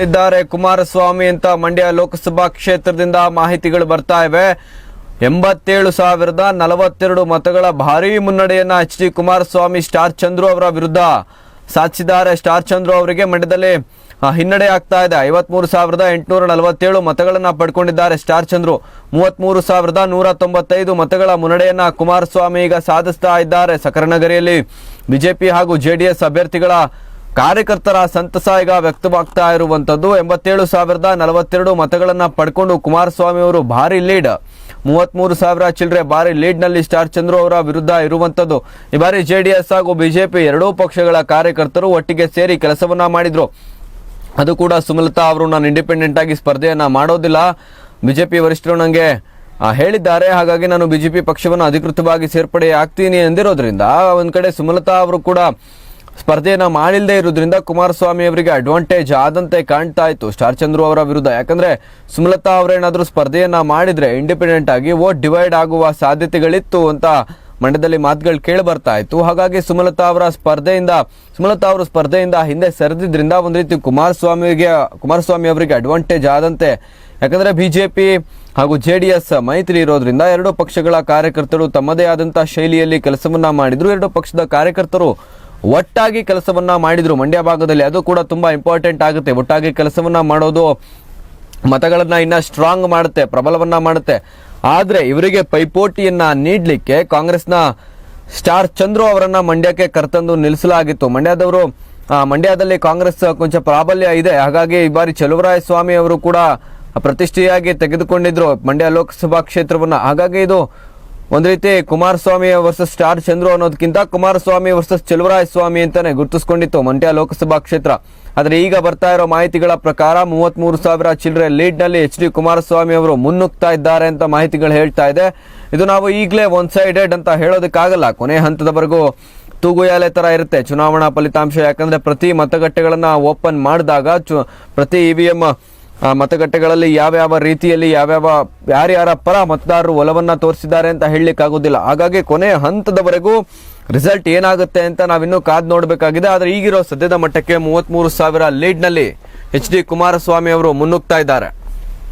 ಇದ್ದಾರೆ ಕುಮಾರಸ್ವಾಮಿ ಅಂತ ಮಂಡ್ಯ ಲೋಕಸಭಾ ಕ್ಷೇತ್ರದಿಂದ ಮಾಹಿತಿಗಳು ಬರ್ತಾ ಇವೆ. ಎಂಬತ್ತೇಳು ಸಾವಿರದ ನಲವತ್ತೆರಡು ಮತಗಳ ಭಾರೀ ಮುನ್ನಡೆಯನ್ನ H D Kumaraswamy star Chandru ಅವರ ವಿರುದ್ಧ ಸಾಧಿಸಿದ್ದಾರೆ. ಸ್ಟಾರ್ ಚಂದ್ರು ಅವರಿಗೆ ಮಂಡ್ಯದಲ್ಲಿ ಹಿನ್ನಡೆ ಆಗ್ತಾ ಇದೆ. ಐವತ್ಮೂರು ಸಾವಿರದ ಎಂಟುನೂರ ನಲವತ್ತೇಳು ಮತಗಳನ್ನು ಪಡ್ಕೊಂಡಿದ್ದಾರೆ ಸ್ಟಾರ್ ಚಂದ್ರು. ಮೂವತ್ತ್ಮೂರು ಸಾವಿರದ ನೂರ ತೊಂಬತ್ತೈದು ಮತಗಳ ಮುನ್ನಡೆಯನ್ನ ಕುಮಾರಸ್ವಾಮಿ ಈಗ ಸಾಧಿಸ್ತಾ ಇದ್ದಾರೆ. ಸಕರನಗರಿಯಲ್ಲಿ ಬಿಜೆಪಿ ಹಾಗೂ ಜೆಡಿಎಸ್ ಅಭ್ಯರ್ಥಿಗಳ ಕಾರ್ಯಕರ್ತರ ಸಂತಸ ಈಗ ವ್ಯಕ್ತವಾಗ್ತಾ ಇರುವಂತದ್ದು. ಎಂಬತ್ತೇಳು ಸಾವಿರದ ನಲವತ್ತೆರಡು ಮತಗಳನ್ನು ಪಡ್ಕೊಂಡು ಕುಮಾರಸ್ವಾಮಿ ಅವರು ಭಾರಿ ಲೀಡ್. ಮೂವತ್ಮೂರು ಸಾವಿರ ಚಿಲ್ಲರೆ ಭಾರಿ ಲೀಡ್ನಲ್ಲಿ ಸ್ಟಾರ್ ಚಂದ್ರು ಅವರ ವಿರುದ್ಧ ಇರುವಂತದ್ದು. ಈ ಬಾರಿ ಜೆಡಿಎಸ್ ಹಾಗೂ ಬಿಜೆಪಿ ಎರಡೂ ಪಕ್ಷಗಳ ಕಾರ್ಯಕರ್ತರು ಒಟ್ಟಿಗೆ ಸೇರಿ ಕೆಲಸವನ್ನ ಮಾಡಿದ್ರು. ಅದು ಕೂಡ ಸುಮಲತಾ ಅವರು ನಾನು ಇಂಡಿಪೆಂಡೆಂಟ್ ಆಗಿ ಸ್ಪರ್ಧೆಯನ್ನ ಮಾಡೋದಿಲ್ಲ. ಬಿಜೆಪಿ ವರಿಷ್ಠರು ನನಗೆ ಹೇಳಿದ್ದಾರೆ. ಹಾಗಾಗಿ ನಾನು ಬಿಜೆಪಿ ಪಕ್ಷವನ್ನು ಅಧಿಕೃತವಾಗಿ ಸೇರ್ಪಡೆ ಆಗ್ತೀನಿ ಎಂದಿರೋದ್ರಿಂದ, ಒಂದು ಕಡೆ ಸುಮಲತಾ ಅವರು ಕೂಡ ಸ್ಪರ್ಧೆಯನ್ನ ಮಾಡಿಲ್ಲದೆ ಇರೋದ್ರಿಂದ ಕುಮಾರಸ್ವಾಮಿ ಅವರಿಗೆ ಅಡ್ವಾಂಟೇಜ್ ಆದಂತೆ ಕಾಣ್ತಾ ಇತ್ತು. ಸ್ಟಾರ್ ಚಂದ್ರು ಅವರ ವಿರುದ್ಧ. ಯಾಕಂದ್ರೆ ಸುಮಲತಾ ಅವರೇನಾದರೂ ಸ್ಪರ್ಧೆಯನ್ನ ಮಾಡಿದ್ರೆ ಇಂಡಿಪೆಂಡೆಂಟ್ ಆಗಿ ಓಟ್ ಡಿವೈಡ್ ಆಗುವ ಸಾಧ್ಯತೆಗಳಿತ್ತು ಅಂತ ಮಂಡ್ಯದಲ್ಲಿ ಮಾತುಗಳು ಕೇಳಿ ಬರ್ತಾ ಇತ್ತು. ಹಾಗಾಗಿ ಸುಮಲತಾ ಅವರ ಸ್ಪರ್ಧೆಯಿಂದ, ಸುಮಲತಾ ಅವರು ಸ್ಪರ್ಧೆಯಿಂದ ಹಿಂದೆ ಸರಿದಿದ್ರಿಂದ ಒಂದು ರೀತಿ ಕುಮಾರಸ್ವಾಮಿಗೆ, ಕುಮಾರಸ್ವಾಮಿ ಅವರಿಗೆ ಅಡ್ವಾಂಟೇಜ್ ಆದಂತೆ. ಯಾಕಂದ್ರೆ ಬಿಜೆಪಿ ಹಾಗೂ ಜೆ ಡಿ ಎಸ್ ಮೈತ್ರಿ ಇರೋದ್ರಿಂದ ಎರಡು ಪಕ್ಷಗಳ ಕಾರ್ಯಕರ್ತರು ತಮ್ಮದೇ ಆದಂಥ ಶೈಲಿಯಲ್ಲಿ ಕೆಲಸವನ್ನ ಮಾಡಿದ್ರು. ಎರಡು ಪಕ್ಷದ ಕಾರ್ಯಕರ್ತರು ಒಟ್ಟಾಗಿ ಕೆಲಸವನ್ನು ಮಾಡಿದ್ರು. ಮಂಡ್ಯ ಭಾಗದಲ್ಲಿ ಅದು ಕೂಡ ತುಂಬಾ ಇಂಪಾರ್ಟೆಂಟ್ ಆಗುತ್ತೆ. ಒಟ್ಟಾಗಿ ಕೆಲಸವನ್ನು ಮಾಡೋದು ಮತಗಳನ್ನ ಇನ್ನ ಸ್ಟ್ರಾಂಗ್ ಮಾಡುತ್ತೆ, ಪ್ರಬಲವನ್ನ ಮಾಡುತ್ತೆ. ಆದರೆ ಇವರಿಗೆ ಪೈಪೋಟಿಯನ್ನ ನೀಡಲಿಕ್ಕೆ ಕಾಂಗ್ರೆಸ್ನ ಸ್ಟಾರ್ ಚಂದ್ರು ಅವರನ್ನು ಮಂಡ್ಯಕ್ಕೆ ಕರೆತಂದು ನಿಲ್ಲಿಸಲಾಗಿತ್ತು. ಮಂಡ್ಯದವರು ಮಂಡ್ಯದಲ್ಲಿ ಕಾಂಗ್ರೆಸ್ ಕೊಂಚ ಪ್ರಾಬಲ್ಯ ಇದೆ. ಹಾಗಾಗಿ ಈ ಬಾರಿ ಚಲುವರಾಯ ಸ್ವಾಮಿ ಅವರು ಕೂಡ ಪ್ರತಿಷ್ಠೆಯಾಗಿ ತೆಗೆದುಕೊಂಡಿದ್ರು ಮಂಡ್ಯ ಲೋಕಸಭಾ ಕ್ಷೇತ್ರವನ್ನ. ಹಾಗಾಗಿ ಇದು ಒಂದ್ ರೀತಿ ಕುಮಾರಸ್ವಾಮಿ ವರ್ಸಸ್ ಸ್ಟಾರ್ ಚಂದ್ರು ಅನ್ನೋದಕ್ಕಿಂತ ಕುಮಾರಸ್ವಾಮಿ ವರ್ಸಸ್ ಚೆಲುವರಾಯ ಸ್ವಾಮಿ ಅಂತಾನೆ ಗುರುತಿಸ್ಕೊಂಡಿತ್ತು ಮಂಡ್ಯ ಲೋಕಸಭಾ ಕ್ಷೇತ್ರ. ಆದರೆ ಈಗ ಬರ್ತಾ ಇರೋ ಮಾಹಿತಿಗಳ ಪ್ರಕಾರ ಮೂವತ್ಮೂರು ಸಾವಿರ ಚಿಲ್ಲರೆ ಲೀಡ್ನಲ್ಲಿ ಎಚ್ ಡಿ ಕುಮಾರಸ್ವಾಮಿ ಅವರು ಮುನ್ನುಗ್ತಾ ಇದ್ದಾರೆ ಅಂತ ಮಾಹಿತಿಗಳು ಹೇಳ್ತಾ ಇದೆ. ಇದು ನಾವು ಈಗಲೇ ಒನ್ ಸೈಡೆಡ್ ಅಂತ ಹೇಳೋದಕ್ಕಾಗಲ್ಲ. ಕೊನೆ ಹಂತದವರೆಗೂ ತೂಗುಯಾಲೆ ಥರ ಇರುತ್ತೆ. ಚುನಾವಣಾ ಫಲಿತಾಂಶ ಯಾಕಂದ್ರೆ ಪ್ರತಿ ಮತಗಟ್ಟೆಗಳನ್ನು ಓಪನ್ ಮಾಡಿದಾಗ ಚು- ಪ್ರತಿ ಇ ವಿ ಎಂ ಮತಗಟ್ಟೆಗಳಲ್ಲಿ ಯಾವ್ಯಾವ ರೀತಿಯಲ್ಲಿ ಯಾವ್ಯಾವ ಯಾರ್ಯಾರ ಪರ ಮತದಾರರು ಒಲವನ್ನು ತೋರಿಸಿದ್ದಾರೆ ಅಂತ ಹೇಳಲಿಕ್ಕಾಗೋದಿಲ್ಲ ಹಾಗಾಗಿ ಕೊನೆ ಹಂತದವರೆಗೂ ರಿಸಲ್ಟ್ ಏನಾಗುತ್ತೆ ಅಂತ ನಾವಿನ್ನೂ ಕಾದ್ ನೋಡಬೇಕಾಗಿದೆ. ಆದರೆ ಈಗಿರೋ ಸದ್ಯದ ಮಟ್ಟಕ್ಕೆ ಮೂವತ್ಮೂರು ಸಾವಿರ ಲೀಡ್ನಲ್ಲಿ ಎಚ್ ಡಿ ಕುಮಾರಸ್ವಾಮಿ ಅವರು ಮುನ್ನುಗ್ತಾ ಇದ್ದಾರೆ.